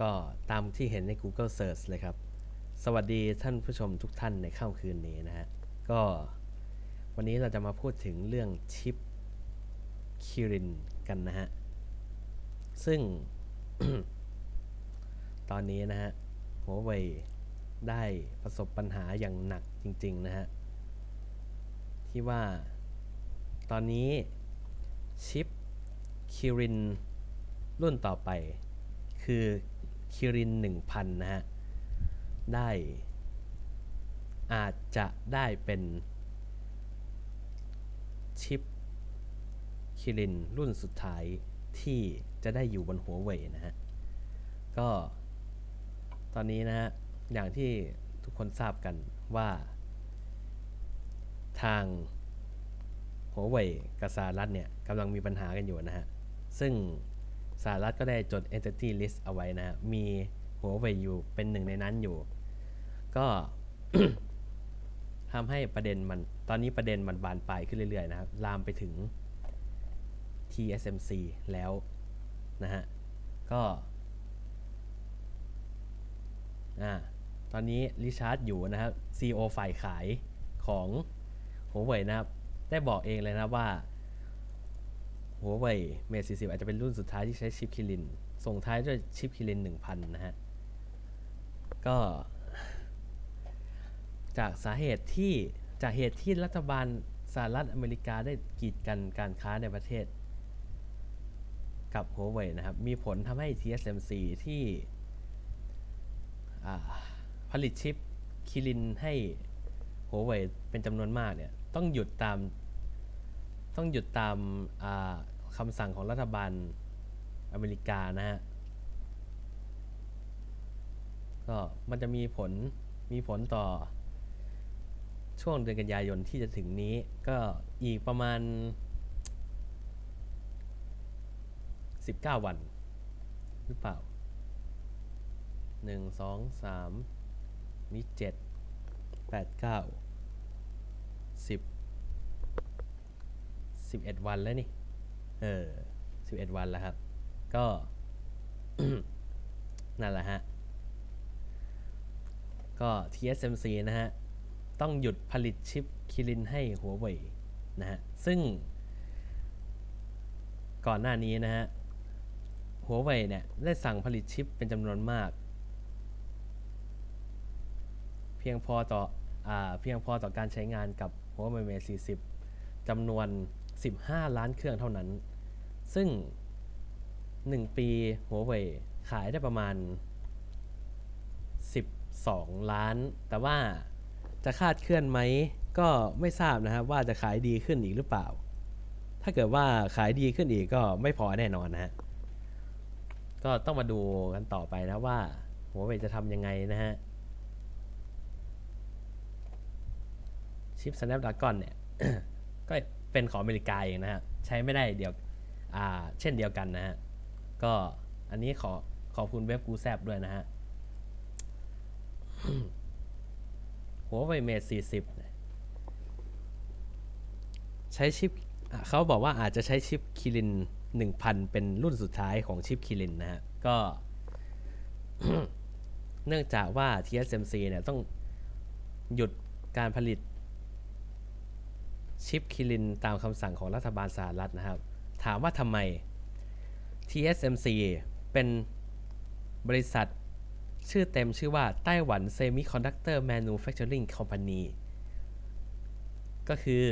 ก็ตามที่เห็นใน Google Search เลยครับ สวัสดีท่านผู้ชมทุกท่านในค่ำคืนนี้นะฮะ ก็วันนี้เราจะมาพูดถึงเรื่องชิปคิรินกันนะฮะ ซึ่ง ตอนนี้นะฮะหัวเว่ยได้ประสบปัญหาอย่างหนักจริง ๆ นะฮะ ที่ว่าตอนนี้ชิปคิรินรุ่นต่อไปคือ คิริน 1000 นะฮะ ได้ อาจจะได้เป็นชิปคิรินรุ่นสุดท้ายที่จะได้อยู่บนหัวเว่ยนะฮะ ก็ตอนนี้นะฮะ อย่างที่ทุกคนทราบกันว่า ทางหัวเว่ยกับสหรัฐเนี่ยกำลังมีปัญหากันอยู่นะฮะ ซึ่ง สหรัฐก็ได้จด entity list เอาไว้นะฮะมีหัวเว่ยอยู่เป็นหนึ่งในนั้นอยู่ ก็ทำให้ประเด็นมัน ตอนนี้ประเด็นมันบานปลายขึ้นเรื่อย ๆ นะครับ ลามไปถึง TSMC แล้วนะฮะ ก็อ่าตอนนี้ริชาร์ดอยู่นะครับ CEO ฝ่ายขายของหัวเว่ยนะครับ ได้บอกเองเลยนะว่า หัวเว่ยเมท40 อาจจะเป็นรุ่นสุดท้ายที่ใช้ชิปคิริน ส่งท้ายด้วยชิปคิริน 1000 นะฮะ ก็ จากสาเหตุที่จากเหตุที่รัฐบาลสหรัฐอเมริกาได้กีดกันการค้าในประเทศ กับหัวเว่ยนะครับ มีผลทำให้ TSMC ที่อ่ผลิตชิปคิรินให้หัวเว่ยเป็นจำนวนมากเนี่ย ต้องหยุดตาม ต้องหยุดตามอ่าคำสั่งของรัฐบาลอเมริกานะฮะ ก็มันจะมีผลมีผลต่อช่วงเดือนกันยายนที่จะถึงนี้ ก็อีกประมาณ 19 วัน หรือเปล่า 1 2 3 มี 7 8 9 10 11วันแล้วนี่เออ11วันแล้วครับ ก็ นั่นแหละฮะ ก็ TSMC นะฮะ ต้องหยุดผลิตชิปคิรินให้หัวเว่ยนะฮะ ซึ่ง ก่อนหน้านี้นะฮะ หัวเว่ยเนี่ย ได้สั่งผลิตชิปเป็นจำนวนมาก เพียงพอต่ออเพียงพอต่อการใช้งานกับหัวเว่ยเม40จำนวน 15 ล้านเครื่องเท่านั้น ซึ่ง 1 ปีหัวเว่ยขายได้ประมาณ 12 ล้าน แต่ว่าจะคาดเคลื่อนไหมก็ไม่ทราบนะครับว่าจะขายดีขึ้นอีกหรือเปล่า ถ้าเกิดว่าขายดีขึ้นอีกก็ไม่พอแน่นอนนะฮะ ก็ต้องมาดูกันต่อไปนะว่าหัวเว่ยจะทำยังไงนะฮะ ชิป Snapdragon เนี่ยก็ เป็นของอเมริกาเองนะฮะใช้ไม่ได้เดียวอ่าเช่นเดียวกันนะฮะก็อันนี้ขอขอบคุณเว็บกูแซบด้วยนะฮะหัวไวเมท40เนี่ยใช้ชิปเขาบอกว่าอาจจะใช้ชิปคิริน1000เป็นรุ่นสุดท้ายของชิปคิรินนะฮะ ก็ เนื่องจากว่า TSMC เนี่ยต้องหยุดการผลิต ชิปคิรินตามคำสั่งของรัฐบาลสหรัฐนะครับ ถามว่าทำไม TSMC เป็นบริษัทชื่อเต็มชื่อว่าไต้หวัน Semiconductor Manufacturing Company ก็คือ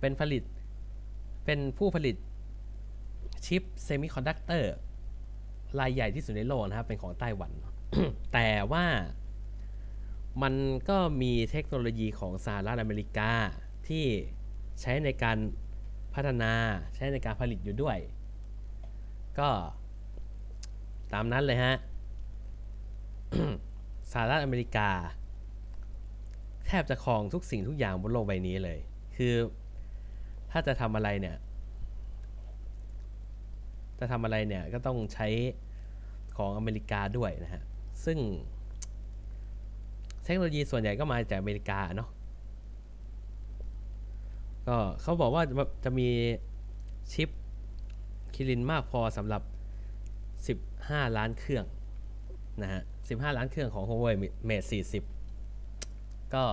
เป็นผลิตเป็นผู้ผลิตชิปเซมิคอนดักเตอร์รายใหญ่ที่สุดในโลกนะครับ เป็นของไต้หวัน แต่ว่ามันก็มีเทคโนโลยีของสหรัฐอเมริกาที่ ใช้ในการพัฒนาใช้ในการผลิตอยู่ด้วย ก็ตามนั้นเลยฮะสหรัฐอเมริกา แทบจะครองทุกสิ่งทุกอย่างบนโลกใบนี้เลย คือถ้าจะทำอะไรเนี่ย จะทำอะไรเนี่ยก็ต้องใช้ของอเมริกาด้วยนะฮะ ซึ่งเทคโนโลยีส่วนใหญ่ก็มาจากอเมริกาเนาะ ก็เขาบอกว่าจะมีชิปคิรินมากพอสำหรับ 15 ล้านเครื่องนะฮะ 15 ล้านเครื่องของ Huawei Mate 40 ก็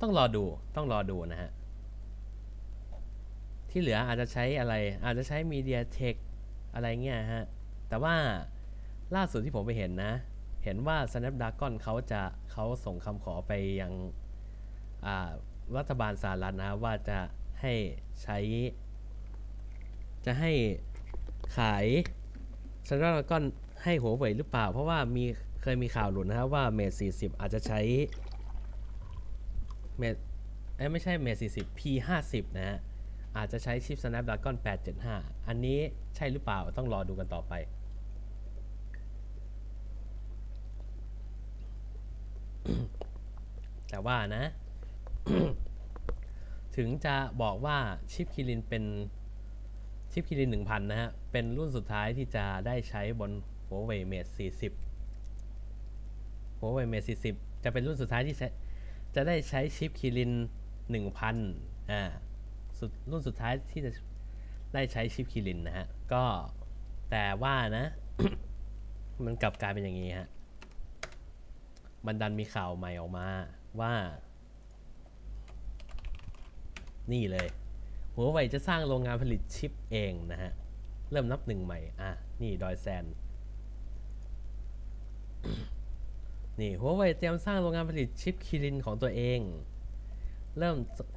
ต้องรอดูต้องรอดูนะฮะ ที่เหลืออาจจะใช้อะไร อาจจะใช้ MediaTek อะไรเงี้ยฮะ แต่ว่าล่าสุดที่ผมไปเห็นนะ เห็นว่า Snapdragon เขาจะเขาส่งคำขอไปยังอ่า รัฐบาลสหรัฐนะว่าจะให้ใช้ จะให้ขาย Snapdragon ให้หัวเว่ยหรือเปล่า เพราะว่ามีเคยมีข่าวหลุดนะครับว่า Mate 40อาจจะใช้เอ้ยไม่ใช่ Mate 40 P50 นะฮะอาจจะใช้ชิป Snapdragon 875 อันนี้ใช่หรือเปล่าต้องรอดูกันต่อไปแต่ว่านะ ถึงจะบอกว่าชิปคิรินเป็นชิปคิริน1000 นะฮะ เป็นรุ่นสุดท้ายที่จะได้ใช้บน Huawei Mate 40 Huawei Mate 40 จะเป็นรุ่นสุดท้ายที่ใช้จะได้ใช้ชิปคิริน1000 อ่าสุดรุ่นสุดท้ายที่จะได้ใช้ชิปคิรินนะฮะ ก็แต่ว่านะ มันกลับกลายเป็นอย่างนี้ฮะ มันดันมีข่าวใหม่ออกมาว่า นี่เลยหัวไวจะสร้างโรงงานผลิตชิปเองนะฮะ เริ่มนับหนึ่งใหม่ อะ นี่ดอยแซน นี่หัวไวเตรียมสร้างโรงงานผลิตชิปคิรินของตัวเอง เริ่ม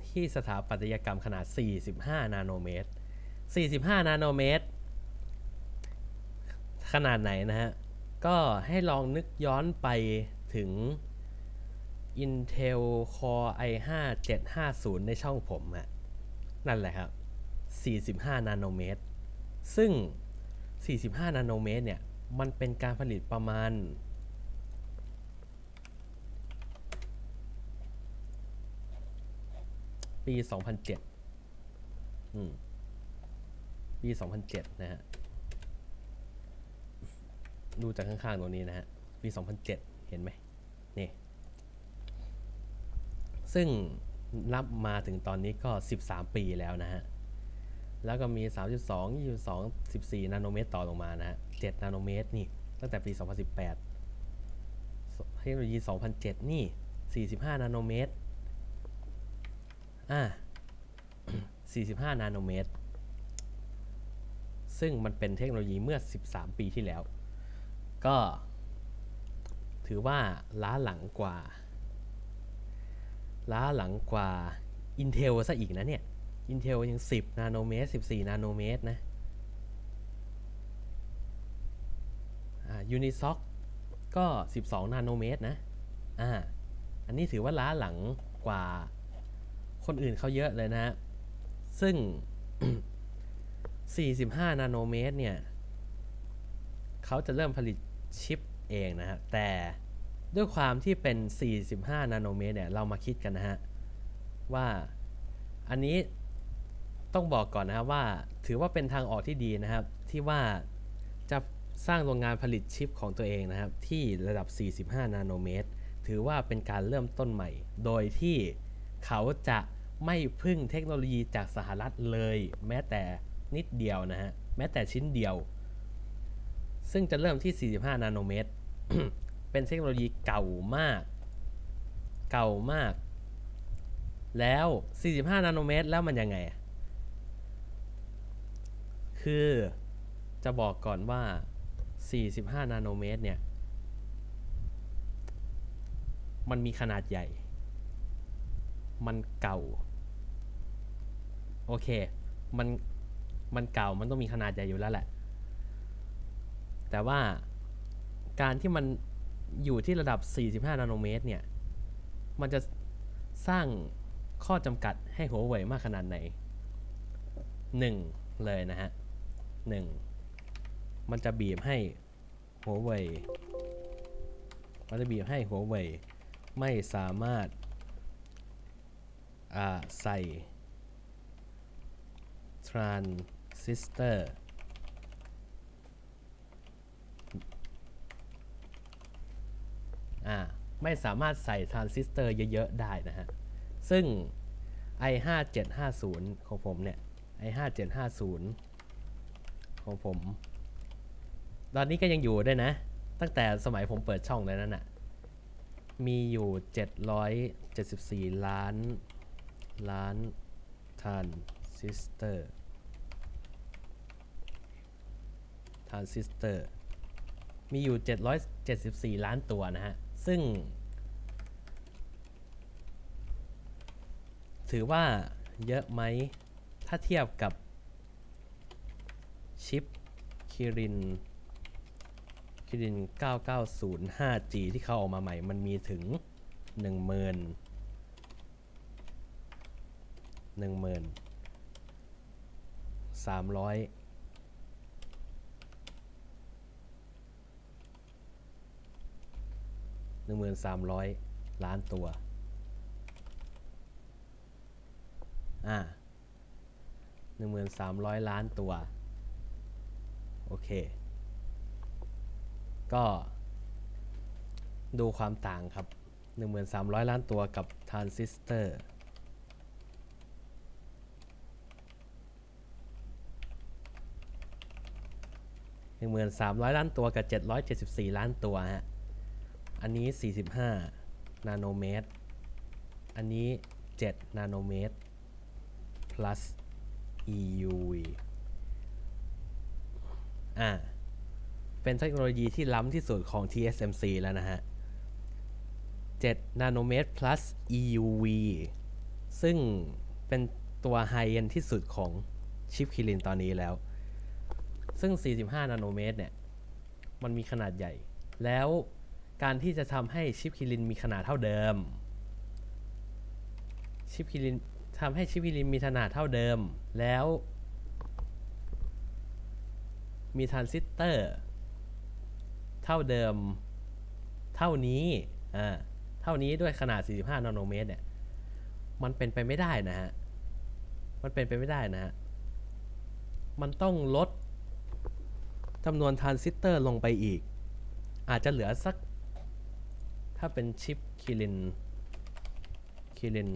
ที่สถาปัตยกรรมขนาด 45 นาโนเมตร 45 นาโนเมตร ขนาดไหนนะฮะ ก็ให้ลองนึกย้อนไปถึง Intel Core i5 750 ในช่องผมอะนั่นแหละครับ 45 นาโนเมตร ซึ่ง 45 นาโนเมตรเนี่ย มันเป็นการผลิตประมาณ ปี 2007 อืม ปี 2007 นะฮะ ดูจากข้างๆตรงนี้นะฮะ ปี 2007 เห็นไหมนี่ ซึ่งนับมาถึงตอนนี้ก็ 13 ปีแล้วนะฮะ แล้วก็มี 32 22 14 นาโนเมตรต่อลงมานะฮะ 7 นาโนเมตรนี่ ตั้งแต่ปี 2018 เทคโนโลยี 2007 นี่ 45 นาโนเมตร อ่า 45 นาโนเมตร ซึ่งมันเป็นเทคโนโลยีเมื่อ 13 ปีที่แล้ว ก็ถือว่าล้าหลังกว่า ล้าหลังกว่า Intel ซะอีกนะเนี่ย Intel ยัง 10 นาโนเมตร 14 นาโนเมตรนะอ่า Unisoc ก็ 12 นาโนเมตรนะอ่าอันนี้ถือว่าล้าหลังกว่าคนอื่นเขาเยอะเลยนะฮะ ซึ่ง 45 นาโนเมตรเนี่ย เขาจะเริ่มผลิตชิปเองนะฮะ แต่ ด้วยความที่เป็น 45 นาโนเมตรเนี่ย เรามาคิดกันนะฮะ ว่าอันนี้ต้องบอกก่อนนะครับว่าถือว่าเป็นทางออกที่ดีนะครับ ที่ว่าจะสร้างโรงงานผลิตชิปของตัวเองนะครับ ที่ระดับ 45 นาโนเมตร ถือว่าเป็นการเริ่มต้นใหม่ โดยที่เขาจะไม่พึ่งเทคโนโลยีจากสหรัฐเลย แม้แต่นิดเดียวนะฮะ แม้แต่ชิ้นเดียว ซึ่งจะเริ่มที่ 45 นาโนเมตร เป็นเทคโนโลยีเก่ามาก เก่ามาก แล้ว 45 นาโนเมตรแล้วมันยังไง คือจะบอกก่อนว่า 45 นาโนเมตรเนี่ย มันมีขนาดใหญ่ มันเก่า โอเค มัน มันเก่า มันต้องมีขนาดใหญ่อยู่แล้วแหละ แต่ว่าการที่มัน อยู่ที่ระดับ 45 นาโนเมตรเนี่ย มันจะสร้างข้อจำกัดให้หัวเว่ยมากขนาดไหน 1 เลยนะฮะ 1 มันจะบีบให้หัวเว่ยมันจะบีบให้หัวเว่ยไม่สามารถใส่ transistor อ่าไม่สามารถใส่ทรานซิสเตอร์เยอะๆได้นะฮะ ซึ่ง i5 750 ของผมเนี่ย i5 750 ของผม ตอนนี้ก็ยังอยู่ด้วยนะ ตั้งแต่สมัยผมเปิดช่องเลยนั่นน่ะ มีอยู่ 774 ล้าน ล้านทรานซิสเตอร์ทรานซิสเตอร์ มีอยู่ 774 ล้านตัวนะฮะ ซึ่ง ถือว่าเยอะไหม ถ้าเทียบกับ ชิปคิรินคิริน 9905 G ที่เขาออกมาใหม่ มันมีถึง 10,000 10,000 300 1,300 ล้านตัว อ่า1,300 ล้านตัว โอเค ก็ ดูความต่างครับ 1,300 ล้านตัวกับทรานซิสเตอร์1,300ล้านตัวกับ774ล้านตัวฮะ อันนี้ 45 นาโนเมตร อันนี้ 7 นาโนเมตร plus EUV อ่า เป็นเทคโนโลยีที่ล้ำที่สุดของ TSMC แล้วนะฮะ 7 นาโนเมตร plus EUV ซึ่งเป็นตัวไฮเอ็นที่สุดของชิปคิรินตอนนี้แล้ว ซึ่ง 45 นาโนเมตรเนี่ย มันมีขนาดใหญ่ แล้ว การที่จะทำให้ชิปคิรินมีขนาดเท่าเดิม ชิปคิรินทำให้ชิปคิรินมีขนาดเท่าเดิม แล้ว มีทรานซิสเตอร์ เท่าเดิม เท่านี้อ่าเท่านี้ด้วยขนาด 45 นาโนเมตรเนี่ย มันเป็นไปไม่ได้นะฮะ มันเป็นไปไม่ได้นะฮะ มันต้องลดจำนวนทรานซิสเตอร์ลงไปอีก อาจจะเหลือสัก ถ้าเป็นชิปคิรินคิริน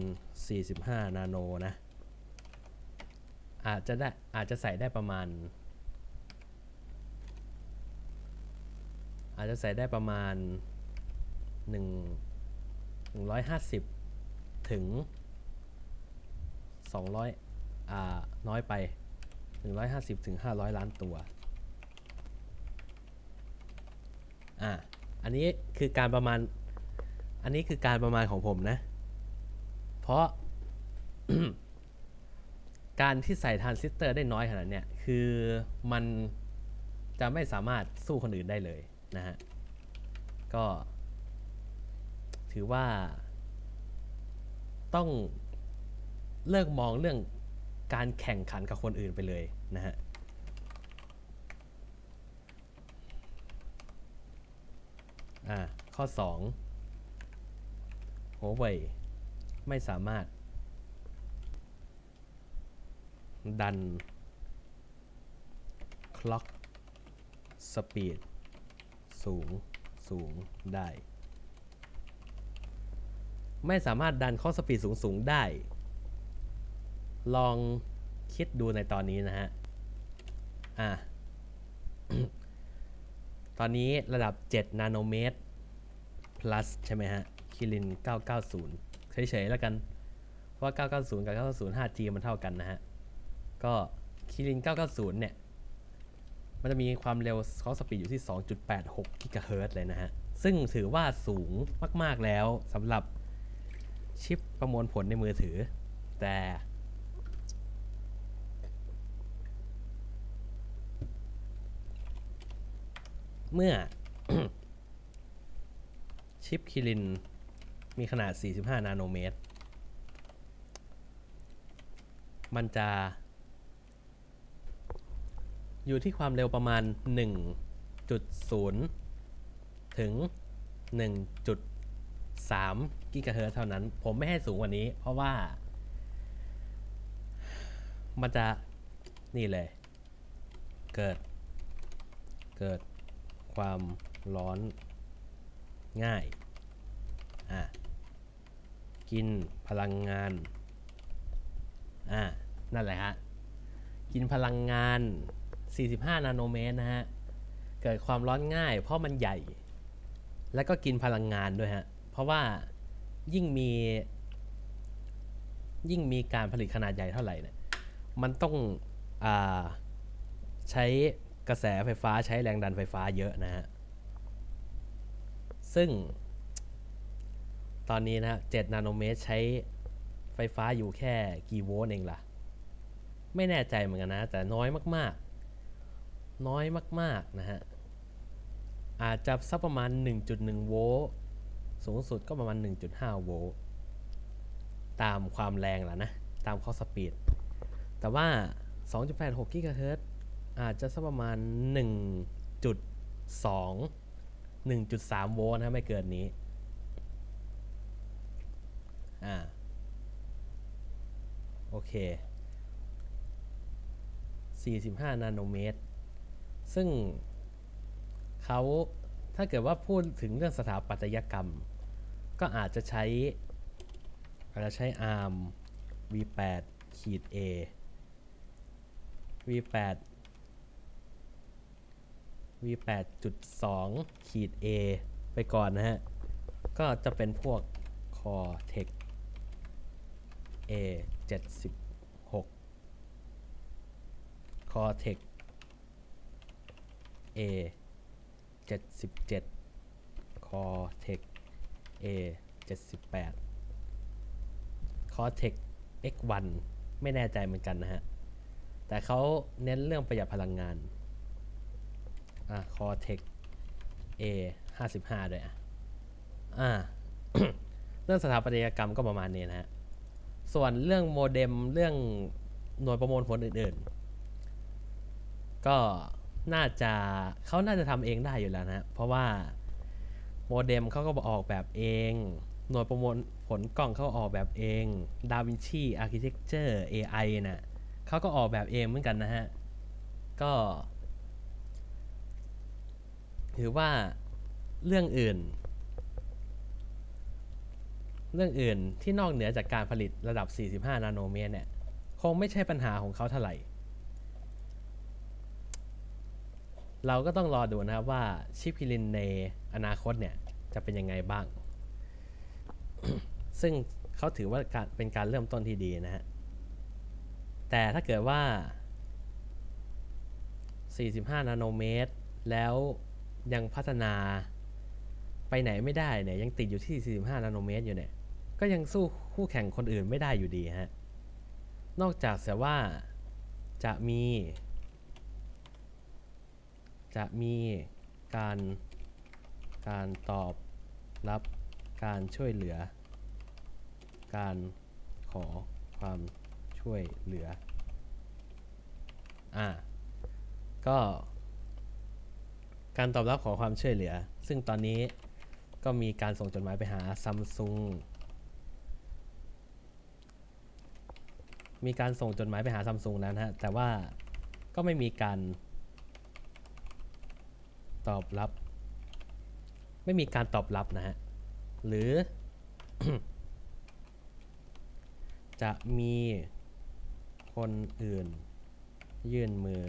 45 นาโนนะ อาจจะได้อาจจะใส่ได้ประมาณ อาจจะใส่ได้ประมาณ 1 150 ถึง 200 อ่า น้อยไป 150 ถึง 500 ล้านตัว อ่าอันนี้คือการประมาณ อันนี้คือการประมาณของผมนะ เพราะ การที่ใส่ทรานซิสเตอร์ได้น้อยขนาดเนี้ยคือมันจะไม่สามารถสู้คนอื่นได้เลยนะฮะ ก็ ถือว่า ต้องเลิกมองเรื่องการแข่งขันกับคนอื่นไปเลยนะฮะอ่าข้อ2 Huawei ไม่สามารถ ดัน clock speed สูง สูง ได้ ไม่สามารถดัน clock speed สูงสูงได้ ลองคิดดูในตอนนี้นะฮะ อ่าตอนนี้ระดับ 7 นาโนเมตร plus ใช่ไหมฮะ คิริน 990 เฉยๆแล้วกันเพราะว่า 990 กับ 990 5G มันเท่ากันนะฮะ ก็คิริน 990 เนี่ย มันจะมีความเร็วคอสปีดอยู่ที่ 2.86 กิกะเฮิรตซ์เลยนะฮะ ซึ่งถือว่าสูงมากๆแล้วสำหรับชิปประมวลผลในมือถือ แต่เมื่อชิปคิริน มีขนาด 45 นาโนเมตร มันจะ อยู่ที่ความเร็วประมาณ 1.0 ถึง 1.3 กิกะเฮิรตซ์เท่านั้น ผมไม่ให้สูงกว่านี้ เพราะว่า มันจะนี่เลย เกิด เกิดความร้อนง่าย อะ กินพลังงาน อะนั่นแหละฮะ กินพลังงาน 45 นาโนเมตรนะฮะ เกิดความร้อนง่ายเพราะมันใหญ่ แล้วก็กินพลังงานด้วยฮะ เพราะว่ายิ่งมี ยิ่งมีการผลิตขนาดใหญ่เท่าไหร่เนี่ย มันต้องอใช้กระแสไฟฟ้าใช้แรงดันไฟฟ้าเยอะนะฮะ ซึ่ง ตอนนี้นะฮะ7นาโนเมตรใช้ไฟฟ้าอยู่แค่กี่โวลต์เองล่ะ ไม่แน่ใจเหมือนกันนะ แต่น้อยมากๆ น้อยมากๆนะฮะ อาจจะสักประมาณ 1.1 โวลต์สูงสุดก็ประมาณ 1.5 โวลต์ตามความแรงแหละนะ ตามข้อสปีด แต่ว่า 2.86 กิกะเฮิรตซ์อาจจะสักประมาณ 1.2 1.3 โวลต์นะไม่เกินนี้ อ่าโอเค 45 นาโนเมตร ซึ่งเขาถ้าเกิดว่าพูดถึงเรื่องสถาปัตยกรรม ก็อาจจะใช้อาจจะใช้ ARM V8 ขีด A V8 V8.2 ขีด A ไปก่อนนะฮะ ก็จะเป็นพวก Cortex A 76 Cortex A 77 Cortex A 78 Cortex X1 ไม่แน่ใจเหมือนกันนะฮะ แต่เขาเน้นเรื่องประหยัดพลังงาน อะ Cortex A 55ด้วยอะ อ่า เรื่องสถาปัตยกรรมก็ประมาณนี้นะฮะ ส่วนเรื่องโมเด็มเรื่องหน่วยประมวลผลอื่นๆ ก็น่าจะเขาน่าจะทำเองได้อยู่แล้วนะฮะเพราะว่าโมเด็มเขาก็ออกแบบเอง หน่วยประมวลผลกล้องเขาออกแบบเอง DaVinci Architecture AI นะ่ะเขาก็ออกแบบเองเหมือนกันนะฮะ ก็ ถือว่าเรื่องอื่น เรื่องอื่นที่นอกเหนือจากการผลิตระดับ 45 นาโนเมตรเนี่ย คงไม่ใช่ปัญหาของเขาเท่าไหร่ เราก็ต้องรอดูนะครับว่าชิปคิรินในอนาคตเนี่ย จะเป็นยังไงบ้าง ซึ่งเขาถือว่าเป็นการเริ่มต้นที่ดีนะฮะ แต่ถ้าเกิดว่า 45 นาโนเมตร แล้วยังพัฒนาไปไหนไม่ได้เนี่ยยังติดอยู่ที่ 45 นาโนเมตรอยู่เนี่ย ก็ยังสู้คู่แข่งคนอื่นไม่ได้อยู่ดีฮะ นอกจากแต่ว่าจะมี จะมีการการตอบรับการช่วยเหลือ การขอความช่วยเหลือ อ่า ก็ การตอบรับขอความช่วยเหลือ ซึ่งตอนนี้ก็มีการส่งจดหมายไปหาซัมซุง มีการส่งจดหมายไปหาซัมซุงแล้วนะฮะ แต่ว่าก็ไม่มีการตอบรับ ไม่มีการตอบรับนะฮะ หรือ จะมีคนอื่น ยื่นมือ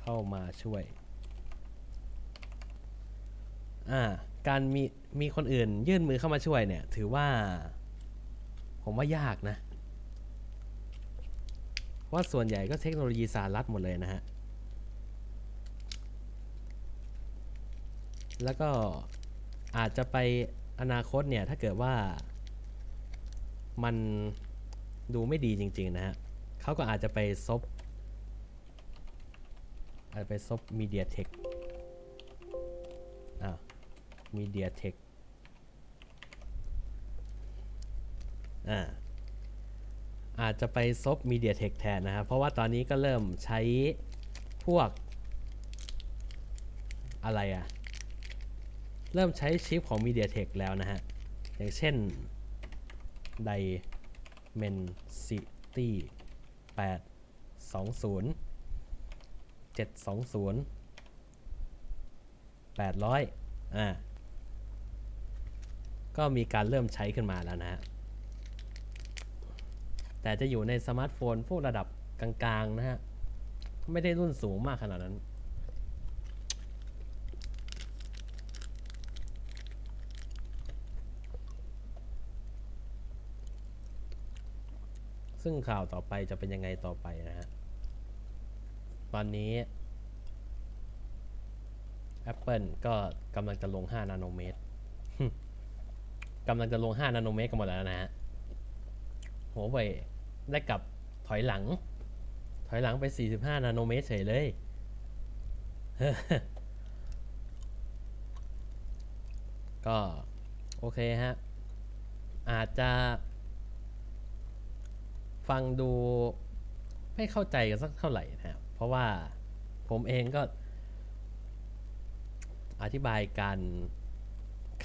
เข้ามาช่วย อ่า การมีมีคนอื่นยื่นมือเข้ามาช่วยเนี่ย ถือว่า ผมว่ายากนะ เพราะว่าส่วนใหญ่ก็เทคโนโลยีสหรัฐหมดเลยนะฮะ แล้วก็อาจจะไปอนาคตเนี่ย ถ้าเกิดว่ามันดูไม่ดีจริง ๆ นะฮะเขาก็อาจจะไปซบอาจจะไปซบมีเดียเทคอ่ามีเดียเทคอ่า อาจจะไปซบ MediaTek แทนนะครับ เพราะว่าตอนนี้ก็เริ่มใช้พวกอะไรอะเริ่มใช้ชิปของ MediaTek แล้วนะฮะ อย่างเช่น Dimensity 820 720 800 อ่า ก็มีการเริ่มใช้ขึ้นมาแล้วนะฮะ แต่จะอยู่ในสมาร์ทโฟนพวกระดับกลางๆนะฮะ ไม่ได้รุ่นสูงมากขนาดนั้น ซึ่งข่าวต่อไปจะเป็นยังไงต่อไปนะฮะ ตอนนี้ Apple ก็กำลังจะลง 5 นาโนเมตรกำลังจะลง 5 นาโนเมตรกันหมดแล้วนะฮะโหัวเว่ ได้กลับถอยหลัง ถอยหลังไป 45 นาโนเมตรเฉยเลย ก็ โอเคฮะ อาจจะ ฟังดูไม่เข้าใจกันสักเท่าไหร่นะครับ เพราะว่าผมเองก็ อธิบายการ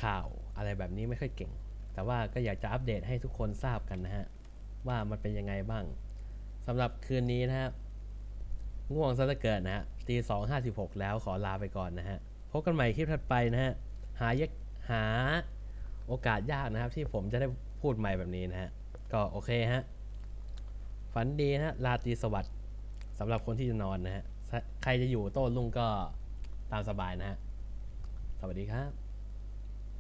ข่าวอะไรแบบนี้ไม่ค่อยเก่ง แต่ว่าก็อยากจะอัปเดตให้ทุกคนทราบกันนะฮะ ว่ามันเป็นยังไงบ้างสำหรับคืนนี้นะฮะง่วงซะเหลือเกินนะฮะตีสองห้าสิบหกแล้วขอลาไปก่อนนะฮะพบกันใหม่คลิปถัดไปนะฮะหายกหาโอกาสยากนะครับ ที่ผมจะได้พูดใหม่แบบนี้นะฮะก็โอเคฮะฝันดีนะฮะราตรีสวัสดิ์สำหรับคนที่จะนอนนะฮะใครจะอยู่โต้รุ่งก็ตามสบายนะฮะสวัสดีครับ